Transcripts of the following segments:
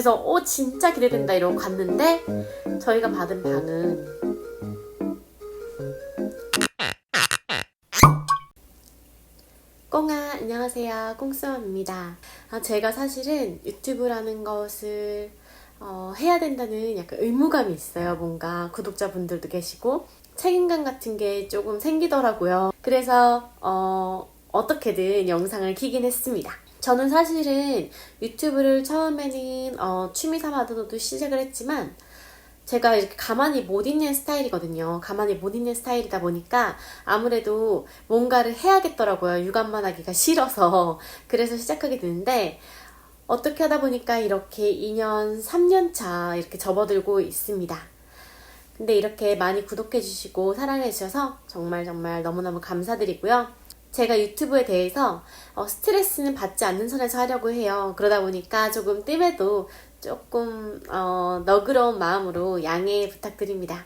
그래서 오 진짜 기대된다 이러고 갔는데 저희가 받은 방은 꽁아 안녕하세요. 꽁수맘입니다. 아, 제가 사실은 유튜브라는 것을 어, 해야 된다는 약간 의무감이 있어요. 뭔가 구독자분들도 계시고 책임감 같은 게 조금 생기더라고요. 그래서 어, 어떻게든 영상을 키긴 했습니다 저는 사실은 유튜브를 처음에는 어, 취미 삼아도 시작을 했지만 제가 이렇게 가만히 못 있는 스타일이거든요. 가만히 못 있는 스타일이다 보니까 아무래도 뭔가를 해야겠더라고요. 육아만 하기가 싫어서. 그래서 시작하게 되는데, 어떻게 하다 보니까 이렇게 2년, 3년 차 이렇게 접어들고 있습니다. 근데 이렇게 많이 구독해주시고 사랑해주셔서 정말 정말 너무너무 감사드리고요. 제가 유튜브에 대해서 어, 스트레스는 받지 않는 선에서 하려고 해요. 그러다 보니까 조금 뜸해도 조금 어, 너그러운 마음으로 양해 부탁드립니다.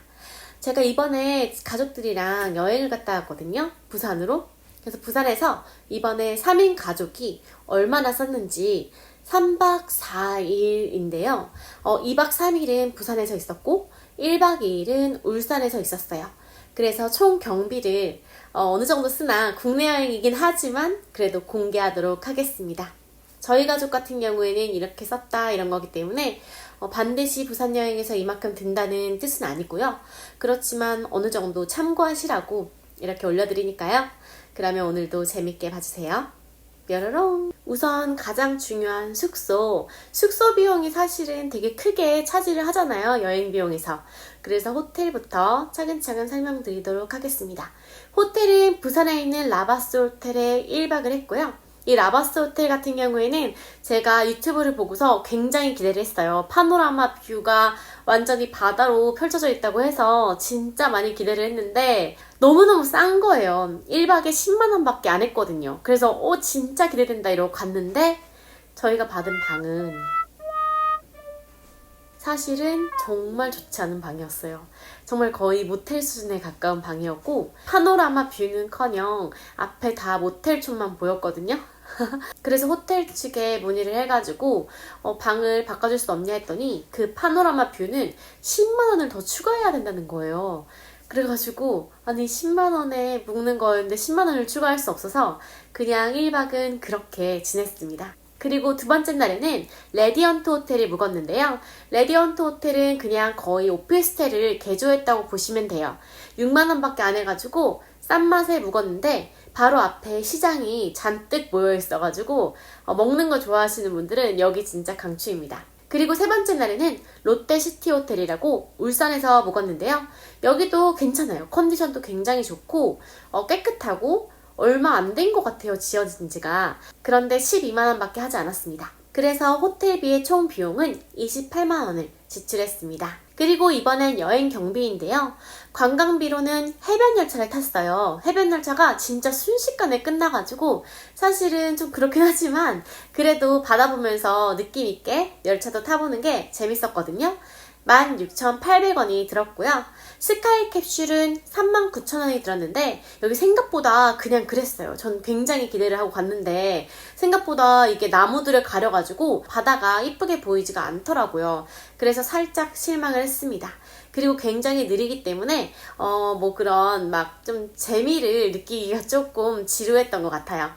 제가 이번에 가족들이랑 여행을 갔다 왔거든요. 부산으로. 그래서 부산에서 이번에 3인 가족이 얼마나 썼는지 3박 4일인데요. 어, 2박 3일은 부산에서 있었고 1박 2일은 울산에서 있었어요. 그래서 총 경비를 어, 느 정도 쓰나 국내 여행이긴 하지만 그래도 공개하도록 하겠습니다. 저희 가족 같은 경우에는 이렇게 썼다 이런 거기 때문에 어, 반드시 부산 여행에서 이만큼 든다는 뜻은 아니고요. 그렇지만 어느 정도 참고하시라고 이렇게 올려드리니까요. 그러면 오늘도 재밌게 봐주세요. 뾰로롱. 우선 가장 중요한 숙소. 숙소 비용이 사실은 되게 크게 차지를 하잖아요. 여행 비용에서. 그래서 호텔부터 차근차근 설명드리도록 하겠습니다. 호텔은 부산에 있는 라바스 호텔에 1박을 했고요. 이 라바스 호텔 같은 경우에는 제가 유튜브를 보고서 굉장히 기대를 했어요. 파노라마 뷰가 완전히 바다로 펼쳐져 있다고 해서 진짜 많이 기대를 했는데 너무너무 싼 거예요. 1박에 10만원 밖에 안 했거든요. 그래서 오 진짜 기대된다 이러고 갔는데 저희가 받은 방은 사실은 정말 좋지 않은 방이었어요. 정말 거의 모텔 수준에 가까운 방이었고 파노라마 뷰는 커녕 앞에 다 모텔촌만 보였거든요. 그래서 호텔 측에 문의를 해가지고 어, 방을 바꿔줄 수 없냐 했더니 그 파노라마 뷰는 10만 원을 더 추가해야 된다는 거예요. 그래가지고 아니 10만 원에 묵는 거였는데 10만 원을 추가할 수 없어서 그냥 1박은 그렇게 지냈습니다. 그리고 두 번째 날에는 레디언트 호텔을 묵었는데요. 레디언트 호텔은 그냥 거의 오피스텔을 개조했다고 보시면 돼요. 6만 원밖에 안 해가지고 싼 맛에 묵었는데 바로 앞에 시장이 잔뜩 모여 있어가지고 어, 먹는 거 좋아하시는 분들은 여기 진짜 강추입니다. 그리고 세 번째 날에는 롯데시티 호텔이라고 울산에서 묵었는데요. 여기도 괜찮아요. 컨디션도 굉장히 좋고 어, 깨끗하고 얼마 안 된 것 같아요. 지어진 지가. 그런데 12만원 밖에 하지 않았습니다. 그래서 호텔비의 총 비용은 28만원을 지출했습니다. 그리고 이번엔 여행 경비인데요. 관광비로는 해변 열차를 탔어요. 해변 열차가 진짜 순식간에 끝나가지고 사실은 좀 그렇긴 하지만 그래도 바다 보면서 느낌 있게 열차도 타보는 게 재밌었거든요. 16,800원이 들었고요. 스카이 캡슐은 39,000원이 들었는데 여기 생각보다 그냥 그랬어요. 전 굉장히 기대를 하고 갔는데 생각보다 이게 나무들을 가려가지고 바다가 이쁘게 보이지가 않더라고요. 그래서 살짝 실망을 했습니다. 그리고 굉장히 느리기 때문에 어 뭐 그런 막 좀 재미를 느끼기가 조금 지루했던 것 같아요.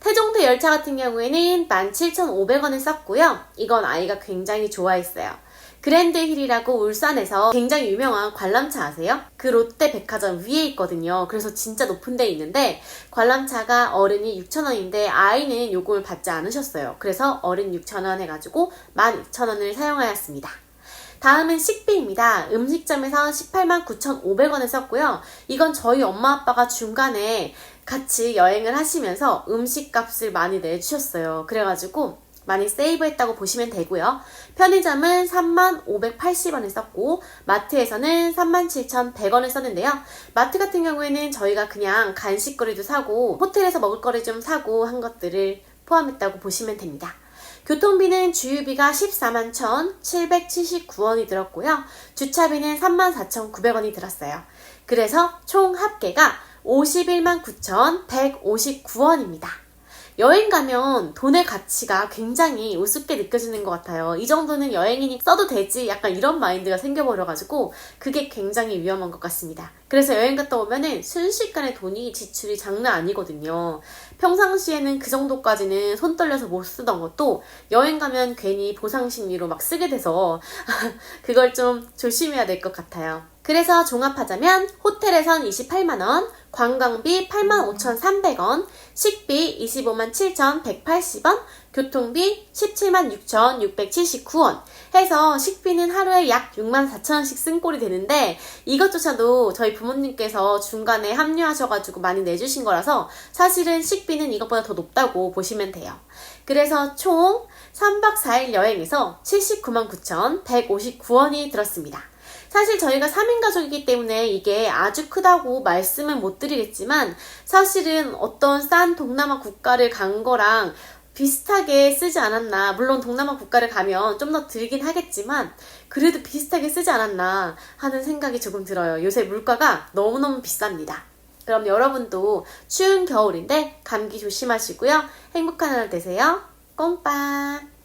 태종대 열차 같은 경우에는 17,500원을 썼고요. 이건 아이가 굉장히 좋아했어요. 그랜드 힐이라고 울산에서 굉장히 유명한 관람차 아세요? 그 롯데 백화점 위에 있거든요. 그래서 진짜 높은 데 있는데 관람차가 어른이 6,000원인데 아이는 요금을 받지 않으셨어요. 그래서 어른 6,000원 해가지고 12,000원을 사용하였습니다. 다음은 식비입니다. 음식점에서 18만 9,500원을 썼고요. 이건 저희 엄마 아빠가 중간에 같이 여행을 하시면서 음식값을 많이 내주셨어요. 그래가지고 많이 세이브했다고 보시면 되고요. 편의점은 3580원을 썼고 마트에서는 37,100원을 썼는데요. 마트 같은 경우에는 저희가 그냥 간식거리도 사고 호텔에서 먹을 거리 좀 사고 한 것들을 포함했다고 보시면 됩니다. 교통비는 주유비가 14만 1,779원이 들었고요. 주차비는 3만 4,900원이 들었어요. 그래서 총 합계가 51만 9,159원입니다. 여행 가면 돈의 가치가 굉장히 우습게 느껴지는 것 같아요. 이 정도는 여행이니 써도 되지 약간 이런 마인드가 생겨버려가지고 그게 굉장히 위험한 것 같습니다. 그래서 여행 갔다 오면은 순식간에 돈이 지출이 장난 아니거든요. 평상시에는 그 정도까지는 손 떨려서 못 쓰던 것도 여행 가면 괜히 보상 심리로 막 쓰게 돼서 그걸 좀 조심해야 될 것 같아요. 그래서 종합하자면 호텔에선 28만원, 관광비 85,300원, 식비 25만 7,180원, 교통비 17만 6,679원 해서 식비는 하루에 약 6만 4천원씩 쓴 꼴이 되는데 이것조차도 저희 부모님께서 중간에 합류하셔가지고 많이 내주신 거라서 사실은 식비는 이것보다 더 높다고 보시면 돼요. 그래서 총 3박 4일 여행에서 79만 9,159원이 들었습니다. 사실 저희가 3인 가족이기 때문에 이게 아주 크다고 말씀은 못 드리겠지만 사실은 어떤 싼 동남아 국가를 간 거랑 비슷하게 쓰지 않았나. 물론 동남아 국가를 가면 좀 더 들긴 하겠지만 그래도 비슷하게 쓰지 않았나 하는 생각이 조금 들어요. 요새 물가가 너무너무 비쌉니다. 그럼 여러분도 추운 겨울인데 감기 조심하시고요. 행복한 하루 되세요. 꽁빵!